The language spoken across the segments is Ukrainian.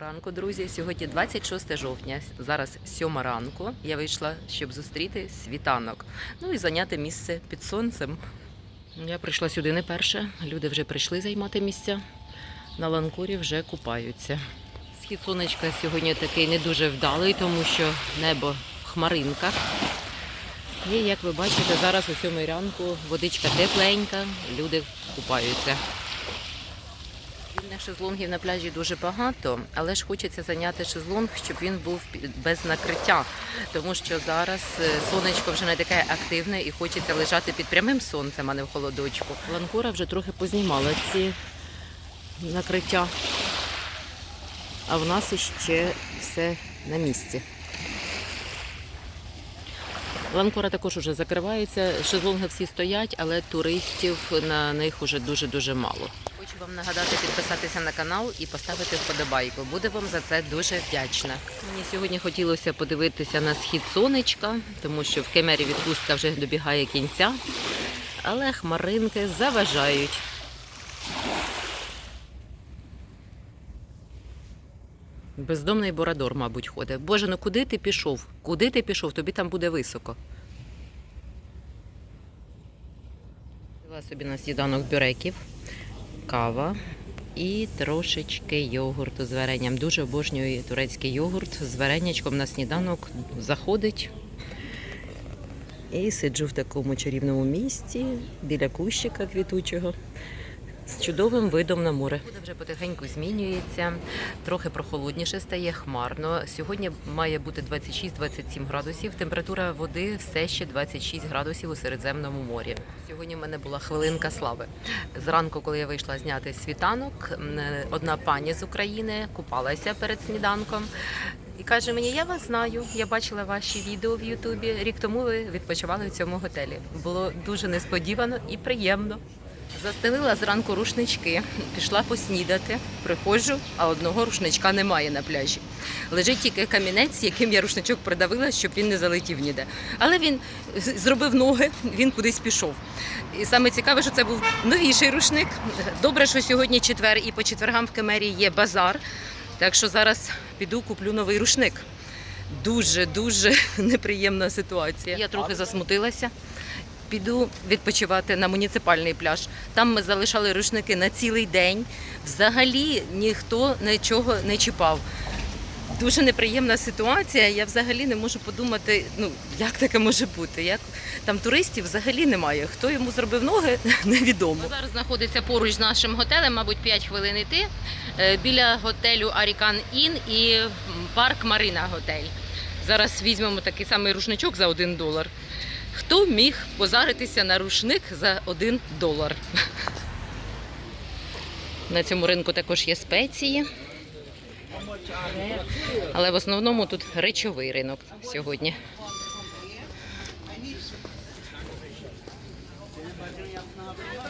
Ранку, друзі. Сьогодні 26 жовтня. Зараз 7 ранку. Я вийшла, щоб зустріти світанок. Ну і зайняти місце під сонцем. Я прийшла сюди не перша. Люди вже прийшли займати місця. На ланкурі вже купаються. Схід сонечка сьогодні такий не дуже вдалий, тому що небо в хмаринках. І як ви бачите, зараз о 7 ранку водичка тепленька, люди купаються. Вільних шезлонгів на пляжі дуже багато, але ж хочеться зайняти шезлонг, щоб він був без накриття, тому що зараз е, сонечко вже не таке активне і хочеться лежати під прямим сонцем, а не в холодочку. Ланкура вже трохи познімала ці накриття, а в нас іще все на місці. Ланкора також уже закривається, шезлонги всі стоять, але туристів на них уже дуже-дуже мало. Хочу вам нагадати підписатися на канал і поставити вподобайку. Буде вам за це дуже вдячна. Мені сьогодні хотілося подивитися на схід сонечка, тому що в Кемері відпустка вже добігає кінця, але хмаринки заважають. Бездомний борадор, мабуть, ходить. Боже, ну куди ти пішов? Куди ти пішов? Тобі там буде високо. Собі на сніданок бюреків, кава і трошечки йогурту з варенням. Дуже обожнюю турецький йогурт з варенячком на сніданок заходить. І сиджу в такому чарівному місці біля кущика квітучого з чудовим видом на море. Буде вже потихеньку змінюється, трохи прохолодніше стає хмарно. Сьогодні має бути 26-27 градусів. Температура води все ще 26 градусів у Середземному морі. Сьогодні в мене була хвилинка слави. Зранку, коли я вийшла зняти світанок, одна пані з України купалася перед сніданком. І каже мені, я вас знаю, я бачила ваші відео в Ютубі. Рік тому ви відпочивали в цьому готелі. Було дуже несподівано і приємно. Застелила зранку рушнички, пішла поснідати, приходжу, а одного рушничка немає на пляжі. Лежить тільки камінець, яким я рушничок придавила, щоб він не залетів ніде. Але він зробив ноги, він кудись пішов. І саме цікаве, що це був новіший рушник. Добре, що сьогодні четвер, і по четвергам в Кемері є базар. Так що зараз піду куплю новий рушник. Дуже дуже неприємна ситуація. Я трохи засмутилася. Піду відпочивати на муніципальний пляж. Там ми залишали рушники на цілий день. Взагалі ніхто нічого не чіпав. Дуже неприємна ситуація. Я взагалі не можу подумати, ну як таке може бути. Як там туристів взагалі немає. Хто йому зробив ноги, невідомо. Зараз знаходиться поруч з нашим готелем, мабуть, 5 хвилин йти. е, Біля готелю Арікан Ін і парк Марина Готель. Зараз візьмемо такий самий рушничок за 1 долар. Хто міг позаритися на рушник за 1 долар? На цьому ринку також є спеції. Але в основному тут речовий ринок сьогодні.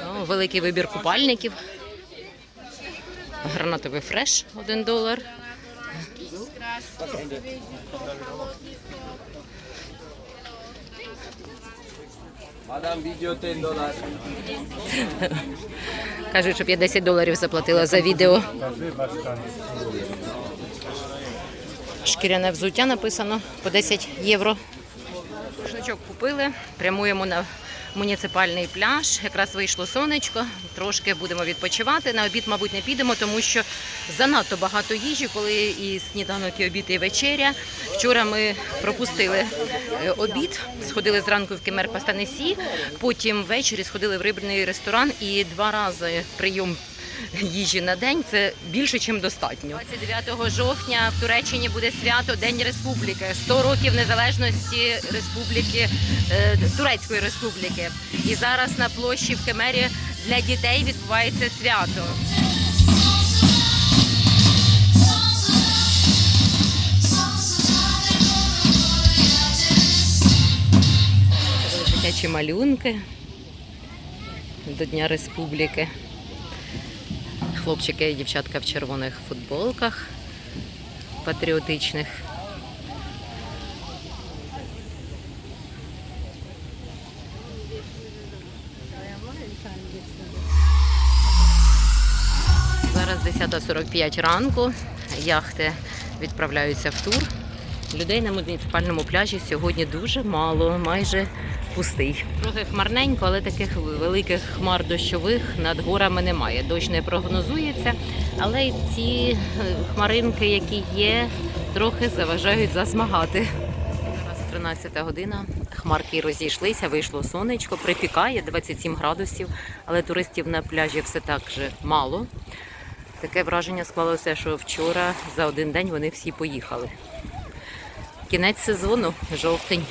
О, великий вибір купальників. Гранатовий фреш 1 долар. Madame video 10 dollars. Кажуть, щоб я 10 доларів заплатила за відео. Шкіряне взуття написано по 10 євро. Рушничок купили, прямуємо на муніципальний пляж. Якраз вийшло сонечко, трошки будемо відпочивати. На обід, мабуть, не підемо, тому що занадто багато їжі, коли і сніданок, і обід, і вечеря. Вчора ми пропустили е, обід, сходили зранку в Кемер Пастанесі, потім ввечері сходили в рибний ресторан і два рази прийом їжі на день це більше, ніж достатньо. 29 жовтня в Туреччині буде свято День Республіки, 100 років незалежності Республіки е, Турецької Республіки. І зараз на площі в Кемері для дітей відбувається свято. Дитячі малюнки до Дня Республіки. Хлопчики і дівчатка в червоних футболках патріотичних. Зараз 10.45 ранку. яхти відправляються в тур. Людей на муніципальному пляжі сьогодні дуже мало, майже пустий. Трохи хмарненько, але таких великих хмар дощових над горами немає. Дощ не прогнозується, але й ці е, хмаринки, які є, трохи заважають засмагати. Зараз 13 година. Хмарки розійшлися, вийшло сонечко, припікає 27 градусів, але туристів на пляжі все так же мало. Таке враження склалося, що вчора за один день вони всі поїхали. Кінець сезону, жовтень.